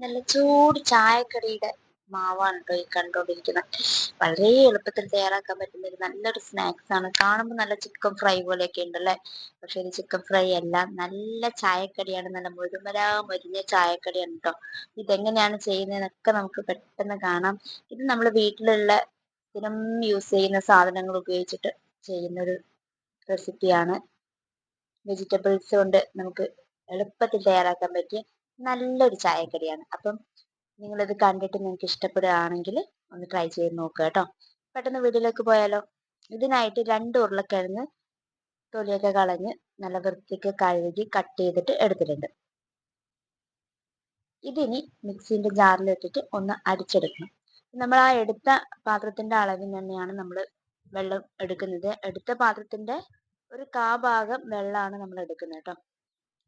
നല്ല ചൂട് ചായക്കടിയുടെ മാവാണ് കേട്ടോ ഈ കണ്ടോണ്ടിരിക്കുന്നത് വളരെ എളുപ്പത്തിൽ തയ്യാറാക്കാൻ പറ്റുന്ന ഒരു നല്ലൊരു സ്നാക്സ് ആണ് കാണുമ്പോൾ നല്ല ചിക്കൻ ഫ്രൈ പോലെയൊക്കെ ഉണ്ടല്ലേ? പക്ഷെ ഇത് ചിക്കൻ ഫ്രൈ അല്ല നല്ല ചായക്കടിയാണ് നല്ല മുരുമരാ മുരിഞ്ഞ ചായക്കടിയാണ് കേട്ടോ ഇതെങ്ങനെയാണ് ചെയ്യുന്നതെന്നൊക്കെ നമുക്ക് പെട്ടെന്ന് കാണാം. ഇത് നമ്മൾ വീട്ടിലുള്ള ദിനം യൂസ് ചെയ്യുന്ന സാധനങ്ങൾ ഉപയോഗിച്ചിട്ട് ചെയ്യുന്നൊരു റെസിപ്പിയാണ്. വെജിറ്റബിൾസ് കൊണ്ട് നമുക്ക് എളുപ്പത്തിൽ തയ്യാറാക്കാൻ പറ്റിയ നല്ലൊരു ചായക്കടിയാണ്. അപ്പം ഇത് കണ്ടിട്ട് നിങ്ങൾക്ക് ഇഷ്ടപ്പെടുകയാണെങ്കിൽ ഒന്ന് ട്രൈ ചെയ്ത് നോക്കുക കേട്ടോ. പെട്ടെന്ന് വീട്ടിലേക്ക് പോയാലോ? ഇതിനായിട്ട് രണ്ട് ഉരുളക്കിഴങ്ങ് തൊലിയൊക്കെ കളഞ്ഞ് നല്ല വൃത്തിക്ക് കഴുകി കട്ട് ചെയ്തിട്ട് എടുത്തിട്ടുണ്ട്. ഇതിനി മിക്സിന്റെ ജാറിൽ ഇട്ടിട്ട് ഒന്ന് അടിച്ചെടുക്കണം. നമ്മൾ ആ എടുത്ത പാത്രത്തിന്റെ അളവിൽ തന്നെയാണ് നമ്മൾ വെള്ളം എടുക്കുന്നത്. എടുത്ത പാത്രത്തിന്റെ ഒരു കാ ഭാഗം വെള്ളമാണ് നമ്മൾ എടുക്കുന്നത് കേട്ടോ.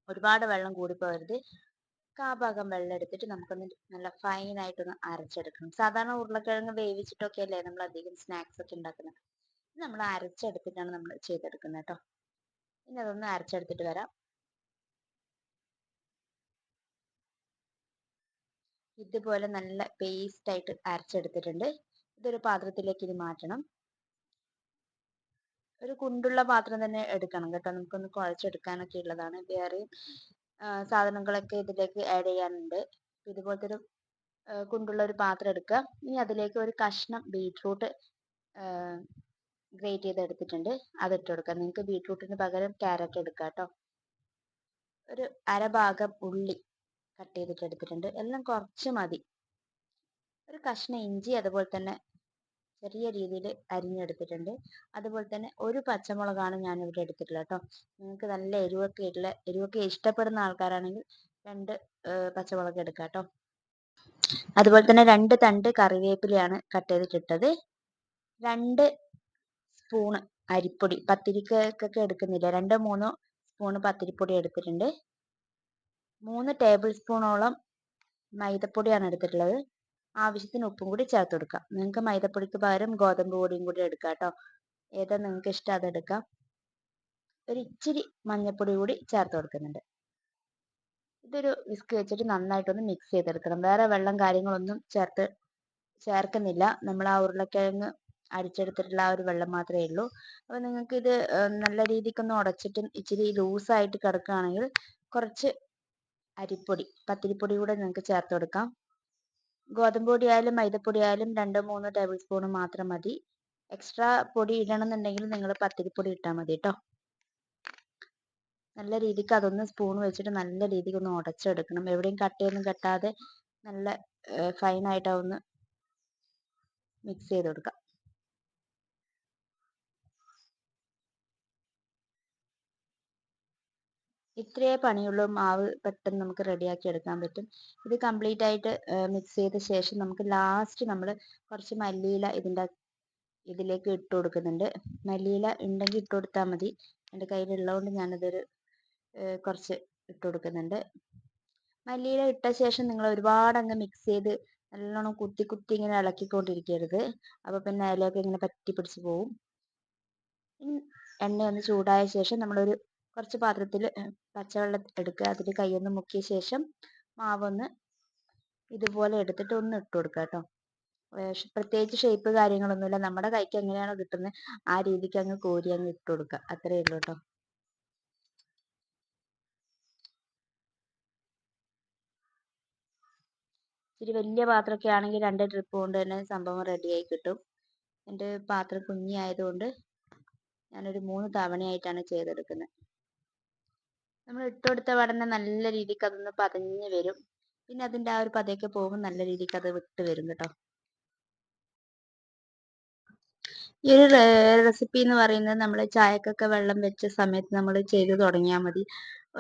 ഒരുപാട് വെള്ളം കൂടി പോകരുത്. കാഭാഗം വെള്ളം എടുത്തിട്ട് നമുക്കൊന്ന് നല്ല ഫൈൻ ആയിട്ടൊന്ന് അരച്ചെടുക്കണം. സാധാരണ ഉരുളക്കിഴങ്ങ് വേവിച്ചിട്ടൊക്കെ അല്ലേ നമ്മൾ അധികം സ്നാക്സ് ഒക്കെ ഉണ്ടാക്കുന്നത്. ഇത് നമ്മൾ അരച്ചെടുത്തിട്ടാണ് നമ്മൾ ചെയ്തെടുക്കുന്നത് കേട്ടോ. ഇനി അതൊന്ന് അരച്ചെടുത്തിട്ട് വരാം. ഇതുപോലെ നല്ല പേസ്റ്റ് ആയിട്ട് അരച്ചെടുത്തിട്ടുണ്ട്. ഇതൊരു പാത്രത്തിലേക്ക് ഇനി മാറ്റണം. ഒരു കുണ്ടുള്ള പാത്രം തന്നെ എടുക്കണം കേട്ടോ. നമുക്കൊന്ന് കുഴച്ചെടുക്കാനൊക്കെ ഉള്ളതാണ്. വേറെയും സാധനങ്ങളൊക്കെ ഇതിലേക്ക് ആഡ് ചെയ്യാനുണ്ട്. ഇതുപോലത്തെ ഒരു കുണ്ടുള്ള ഒരു പാത്രം എടുക്കുക. ഇനി അതിലേക്ക് ഒരു കഷ്ണം ബീറ്റ്റൂട്ട് ഗ്രേറ്റ് ചെയ്ത് എടുത്തിട്ടുണ്ട് അതിട്ട് കൊടുക്കുക. നിങ്ങൾക്ക് ബീട്രൂട്ടിന് പകരം ക്യാരറ്റ് എടുക്കാം കേട്ടോ ഒരു അരഭാഗം ഉള്ളി കട്ട് ചെയ്തിട്ട് എടുത്തിട്ടുണ്ട്. എല്ലാം കുറച്ച് മതി. ഒരു കഷ്ണം ഇഞ്ചി അതുപോലെ തന്നെ ചെറിയ രീതിയിൽ അരിഞ്ഞെടുത്തിട്ടുണ്ട്. അതുപോലെ തന്നെ ഒരു പച്ചമുളകാണ് ഞാൻ ഇവിടെ എടുത്തിട്ടുള്ളത് കേട്ടോ. നിങ്ങൾക്ക് നല്ല എരിവൊക്കെ ഉള്ള എരിവൊക്കെ ഇഷ്ടപ്പെടുന്ന ആൾക്കാരാണെങ്കിൽ രണ്ട് പച്ചമുളക് എടുക്കാം കേട്ടോ. അതുപോലെ തന്നെ രണ്ട് തണ്ട് കറിവേപ്പിലയാണ് കട്ട് ചെയ്തിട്ടിട്ടത്. രണ്ട് സ്പൂണ് അരിപ്പൊടി പത്തിരിക്കൊക്കെ എടുക്കുന്നില്ല. രണ്ട് മൂന്നോ സ്പൂണ് പത്തിരിപ്പൊടി എടുത്തിട്ടുണ്ട്. മൂന്ന് ടേബിൾ സ്പൂണോളം മൈദപ്പൊടിയാണ് എടുത്തിട്ടുള്ളത്. ആവശ്യത്തിന് ഉപ്പും കൂടി ചേർത്ത് കൊടുക്കാം. നിങ്ങൾക്ക് മൈദപ്പൊടിക്ക് പകരം ഗോതമ്പ് പൊടിയും കൂടി എടുക്കാം കേട്ടോ ഏതാ നിങ്ങൾക്ക് ഇഷ്ടം അതെടുക്കാം ഒരു ഇച്ചിരി മഞ്ഞൾപ്പൊടി കൂടി ചേർത്ത് കൊടുക്കുന്നുണ്ട്. ഇതൊരു വിസ്ക് വെച്ചിട്ട് നന്നായിട്ടൊന്ന് മിക്സ് ചെയ്തെടുക്കണം. വേറെ വെള്ളം കാര്യങ്ങളൊന്നും ചേർത്ത് ചേർക്കുന്നില്ല. നമ്മൾ ആ ഉരുളക്കിഴങ്ങ് അടിച്ചെടുത്തിട്ടുള്ള ആ ഒരു വെള്ളം മാത്രമേ ഉള്ളൂ. അപ്പോൾ നിങ്ങൾക്ക് ഇത് നല്ല രീതിക്കൊന്ന് ഉടച്ചിട്ട് ഇച്ചിരി ലൂസായിട്ട് കിടക്കുകയാണെങ്കിൽ കുറച്ച് അരിപ്പൊടി പത്തിരിപ്പൊടി കൂടെ നിങ്ങൾക്ക് ചേർത്ത് കൊടുക്കാം. ഗോതമ്പ് പൊടി ആയാലും മൈദപ്പൊടി ആയാലും രണ്ടോ മൂന്നോ ടേബിൾ സ്പൂൺ മാത്രം മതി. എക്സ്ട്രാ പൊടി ഇടണമെന്നുണ്ടെങ്കിൽ നിങ്ങൾ പത്തിരിപ്പൊടി ഇട്ടാൽ മതി കേട്ടോ നല്ല രീതിക്ക് അതൊന്ന് സ്പൂൺ വെച്ചിട്ട് നല്ല രീതിക്ക് ഒന്ന് ഉടച്ചെടുക്കണം. എവിടെയും കട്ടയൊന്നും കെട്ടാതെ നല്ല ഫൈനായിട്ട് അതൊന്ന് മിക്സ് ചെയ്ത് കൊടുക്കാം. ഇത്രയേ പണിയുള്ളൂ. മാവ് പെട്ടെന്ന് നമുക്ക് റെഡിയാക്കി എടുക്കാൻ പറ്റും. ഇത് കംപ്ലീറ്റ് ആയിട്ട് മിക്സ് ചെയ്ത ശേഷം നമുക്ക് ലാസ്റ്റ് നമ്മൾ കുറച്ച് മല്ലിയില ഇതിന്റെ ഇതിലേക്ക് ഇട്ട് കൊടുക്കുന്നുണ്ട്. മല്ലിയില ഉണ്ടെങ്കിൽ ഇട്ട് കൊടുത്താൽ മതി. എന്റെ കയ്യിലുള്ളതുകൊണ്ട് ഞാനതൊരു കുറച്ച് ഇട്ട് കൊടുക്കുന്നുണ്ട്. മല്ലിയില ഇട്ട ശേഷം നിങ്ങൾ ഒരുപാട് അങ്ങ് മിക്സ് ചെയ്ത് നല്ലോണം കുത്തി കുത്തി ഇങ്ങനെ ഇളക്കിക്കൊണ്ടിരിക്കരുത്. അപ്പോൾ പിന്നെ അതിലേക്ക് ഇങ്ങനെ പറ്റി പിടിച്ച് പോവും. എണ്ണ ഒന്ന് ചൂടായ ശേഷം നമ്മളൊരു കുറച്ച് പാത്രത്തിൽ പച്ചവെള്ളം എടുക്കുക. അതിൽ കൈയൊന്ന് മുക്കിയ ശേഷം മാവൊന്ന് ഇതുപോലെ എടുത്തിട്ട് ഒന്ന് ഇട്ട് കൊടുക്കുക കേട്ടോ പ്രത്യേകിച്ച് ഷേപ്പ് കാര്യങ്ങളൊന്നുമില്ല. നമ്മുടെ കൈക്ക് എങ്ങനെയാണോ കിട്ടുന്നത് ആ രീതിക്ക് അങ്ങ് കോരി അങ്ങ് ഇട്ട് കൊടുക്കുക. അത്രയേ ഉള്ളൂ കേട്ടോ ഇച്ചിരി വലിയ പാത്രമൊക്കെ ആണെങ്കിൽ രണ്ട് ട്രിപ്പ് കൊണ്ട് തന്നെ സംഭവം റെഡിയായി കിട്ടും. എന്റെ പാത്രം കുഞ്ഞി ആയതുകൊണ്ട് ഞാനൊരു മൂന്ന് തവണയായിട്ടാണ് ചെയ്തെടുക്കുന്നത് നമ്മൾ ഇട്ട് കൊടുത്ത പാടന്നെ നല്ല രീതിക്ക് അതൊന്ന് പതഞ്ഞ് വരും. പിന്നെ അതിന്റെ ആ ഒരു പതയൊക്കെ പോകുമ്പോൾ നല്ല രീതിക്ക് അത് വിട്ട് വരും കേട്ടോ. ഈ ഒരു റെസിപ്പി എന്ന് പറയുന്നത് നമ്മൾ ചായക്കൊക്കെ വെള്ളം വെച്ച സമയത്ത് നമ്മൾ ചെയ്ത് തുടങ്ങിയാൽ മതി.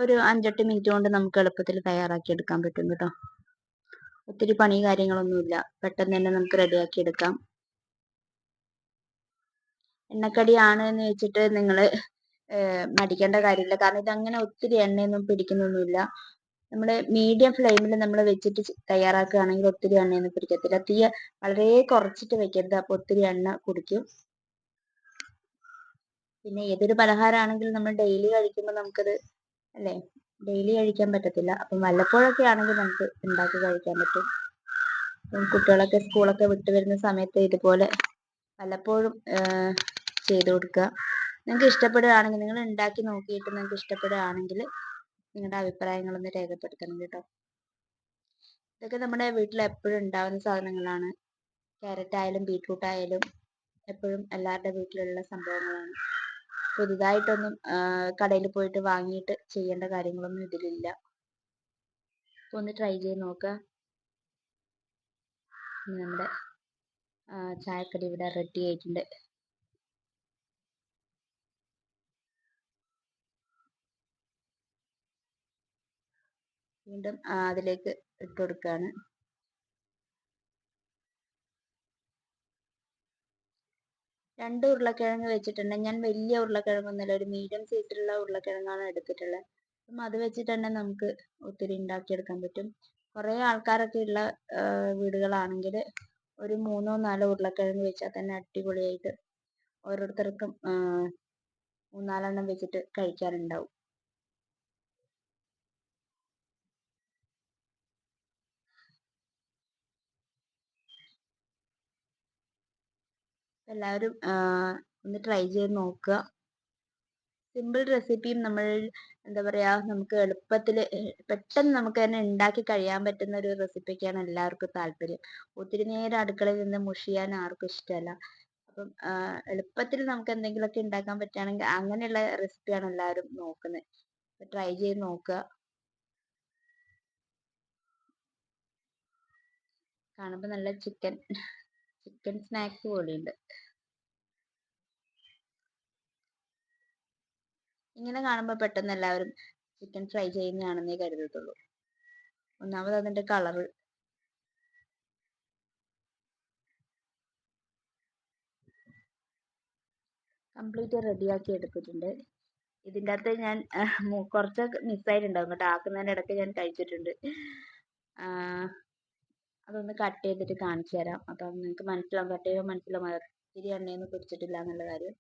ഒരു അഞ്ചെട്ട് മിനിറ്റ് കൊണ്ട് നമുക്ക് എളുപ്പത്തിൽ തയ്യാറാക്കി എടുക്കാൻ പറ്റും കേട്ടോ. ഒത്തിരി പണി കാര്യങ്ങളൊന്നുമില്ല പെട്ടെന്ന് തന്നെ നമുക്ക് റെഡിയാക്കി എടുക്കാം. എണ്ണക്കടിയാണ് എന്ന് വെച്ചിട്ട് നിങ്ങൾ മടിക്കേണ്ട കാര്യമില്ല. കാരണം ഇത് അങ്ങനെ ഒത്തിരി എണ്ണയൊന്നും പിടിക്കുന്നൊന്നുമില്ല. നമ്മൾ മീഡിയം ഫ്ലെയിമിൽ നമ്മൾ വെച്ചിട്ട് തയ്യാറാക്കുകയാണെങ്കിൽ ഒത്തിരി എണ്ണയൊന്നും പിടിക്കത്തില്ല. തീ വളരെ കുറച്ചിട്ട് വെക്കരുത്. അപ്പോൾ ഒത്തിരി എണ്ണ കുടിക്കും. പിന്നെ ഏതൊരു പലഹാരമാണെങ്കിലും നമ്മൾ ഡെയിലി കഴിക്കുമ്പോൾ നമുക്കത് അല്ലേ? ഡെയിലി കഴിക്കാൻ പറ്റത്തില്ല. അപ്പം വല്ലപ്പോഴൊക്കെ ആണെങ്കിൽ നമുക്ക് ഉണ്ടാക്കി കഴിക്കാൻ പറ്റും. കുട്ടികളൊക്കെ സ്കൂളൊക്കെ വിട്ടു വരുന്ന സമയത്ത് ഇതുപോലെ വല്ലപ്പോഴും ചെയ്തു കൊടുക്കുക. നിങ്ങൾക്ക് ഇഷ്ടപ്പെടുകയാണെങ്കിൽ നിങ്ങൾ ഉണ്ടാക്കി നോക്കിയിട്ട് നിങ്ങൾക്ക് ഇഷ്ടപ്പെടുകയാണെങ്കിൽ നിങ്ങളുടെ അഭിപ്രായങ്ങളൊന്ന് രേഖപ്പെടുത്തണം കേട്ടോ. ഇതൊക്കെ നമ്മുടെ വീട്ടിൽ എപ്പോഴും ഉണ്ടാകുന്ന സാധനങ്ങളാണ്. ക്യാരറ്റ് ആയാലും ബീട്രൂട്ട് ആയാലും എപ്പോഴും എല്ലാവരുടെ വീട്ടിലുള്ള സംഭവങ്ങളാണ്. പുതുതായിട്ടൊന്നും കടയിൽ പോയിട്ട് വാങ്ങിയിട്ട് ചെയ്യേണ്ട കാര്യങ്ങളൊന്നും ഇതിലില്ല. ഒന്ന് ട്രൈ ചെയ്ത് നോക്കുക നമ്മുടെ ചായക്കടി ഇവിടെ റെഡി ആയിട്ടുണ്ട്. വീണ്ടും അതിലേക്ക് ഇട്ട് കൊടുക്കുകയാണ് രണ്ട് ഉരുളക്കിഴങ്ങ് വെച്ചിട്ടുണ്ട്. ഞാൻ വലിയ ഉരുളക്കിഴങ്ങൊന്നുമില്ല ഒരു മീഡിയം സൈസിലുള്ള ഉരുളക്കിഴങ്ങാണ് എടുത്തിട്ടുള്ളത്. അപ്പം അത് വെച്ചിട്ട് തന്നെ നമുക്ക് ഒത്തിരി ഉണ്ടാക്കിയെടുക്കാൻ പറ്റും. കുറേ ആൾക്കാരൊക്കെ ഉള്ള വീടുകളാണെങ്കിൽ ഒരു മൂന്നോ നാലോ ഉരുളക്കിഴങ്ങ് വെച്ചാൽ തന്നെ അടിപൊളിയായിട്ട് ഓരോരുത്തർക്കും മൂന്നാലെണ്ണം വെച്ചിട്ട് കഴിക്കാനുണ്ടാവും എല്ലാവരും ഒന്ന് ട്രൈ ചെയ്ത് നോക്കുക. സിമ്പിൾ റെസിപ്പിയും നമ്മൾ എന്താ പറയുക നമുക്ക് എളുപ്പത്തിൽ പെട്ടെന്ന് നമുക്ക് തന്നെ ഉണ്ടാക്കി കഴിയാൻ പറ്റുന്ന ഒരു റെസിപ്പിക്കാണ് എല്ലാവർക്കും താല്പര്യം. ഒത്തിരി നേരം അടുക്കളയിൽ നിന്ന് മുഷിയാൻ ആർക്കും ഇഷ്ടമല്ല. അപ്പം എളുപ്പത്തിൽ നമുക്ക് എന്തെങ്കിലുമൊക്കെ ഉണ്ടാക്കാൻ പറ്റുകയാണെങ്കിൽ അങ്ങനെയുള്ള റെസിപ്പിയാണ് എല്ലാവരും നോക്കുന്നത്. ട്രൈ ചെയ്ത് നോക്കുക. കാണുമ്പോൾ നല്ല ചിക്കൻ ചിക്കൻ സ്നാക്സ് പോലെയുണ്ട്. ഇങ്ങനെ കാണുമ്പോൾ പെട്ടെന്ന് എല്ലാവരും ചിക്കൻ ഫ്രൈ ചെയ്യുന്നതാണെന്നേ കരുതത്തുള്ളൂ. ഒന്നാമത് അതിന്റെ കളറ് കംപ്ലീറ്റ് റെഡിയാക്കി എടുത്തിട്ടുണ്ട്. ഇതിന്റെ അകത്ത് ഞാൻ കുറച്ചൊക്കെ മിസ്സായിട്ടുണ്ടാവും കേട്ടോ. ആക്കുന്നതിന്റെ ഇടയ്ക്ക് ഞാൻ കഴിച്ചിട്ടുണ്ട്. അതൊന്ന് കട്ട് ചെയ്തിട്ട് കാണിച്ചു തരാം അപ്പം നിങ്ങൾക്ക് മനസ്സിലാവും. കട്ട് ചെയ്യുമ്പോൾ മനസ്സിലാവും. ഒത്തിരി എണ്ണയൊന്നും പിടിച്ചിട്ടില്ല എന്നുള്ള കാര്യം.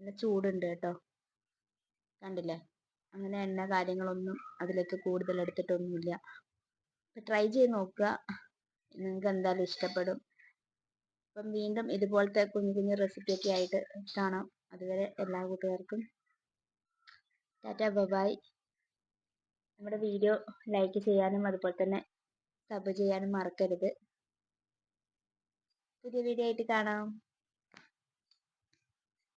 നല്ല ചൂടുണ്ട് കേട്ടോ. കണ്ടില്ലേ? അങ്ങനെ എണ്ണ കാര്യങ്ങളൊന്നും അതിലേക്ക് കൂടുതൽ എടുത്തിട്ടൊന്നുമില്ല. ട്രൈ ചെയ്ത് നോക്കുക. നിങ്ങൾക്ക് എന്തായാലും ഇഷ്ടപ്പെടും. അപ്പം വീണ്ടും ഇതുപോലത്തെ കുഞ്ഞു കുഞ്ഞു റെസിപ്പിയൊക്കെ ആയിട്ട് കാണാം. അതുവരെ എല്ലാ കൂട്ടുകാർക്കും. Tata bye bye. നമ്മുടെ വീഡിയോ ലൈക്ക് ചെയ്യാനും അതുപോലെ തന്നെ സബ് ചെയ്യാനും മറക്കരുത്. പുതിയ വീഡിയോ ആയിട്ട് കാണാം.